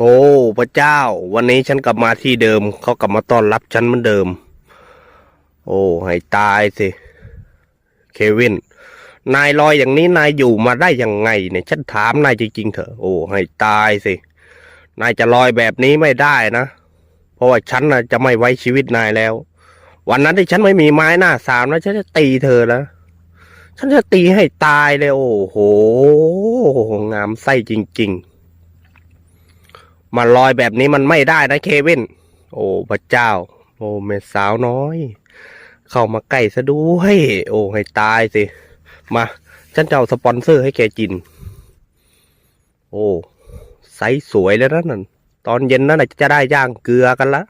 โอ้พระเจ้า วันนี้ฉันกลับมาที่เดิม เขากลับมาต้อนรับฉันเหมือนเดิม โอ้ให้ตายสิ เควิน นายลอยอย่างนี้นายอยู่มาได้ยังไง เนี่ย ฉันถามนายจริงๆเถอะ โอ้ให้ตายสิ นายจะลอยแบบนี้ไม่ได้นะ เพราะว่าฉันนะจะไม่ไว้ชีวิตนายแล้ว วันนั้นที่ฉันไม่มีไม้หน้าสามแล้วฉันจะตีเธอนะฉันจะตีให้ตายเลย โอ้โห งามไส้จริง ๆ มาลอยแบบนี้มันไม่ได้นะเควิน โอ้พระเจ้า โอ้เม่สาวน้อย เข้ามาใกล้ซะด้วย โอ้ให้ตายสิ มาฉันจะเอาสปอนเซอร์ให้แกกิน โอ้ไซส์สวยแล้วนะนั่นตอนเย็นนั่นจะได้ย่างเกลือกันละ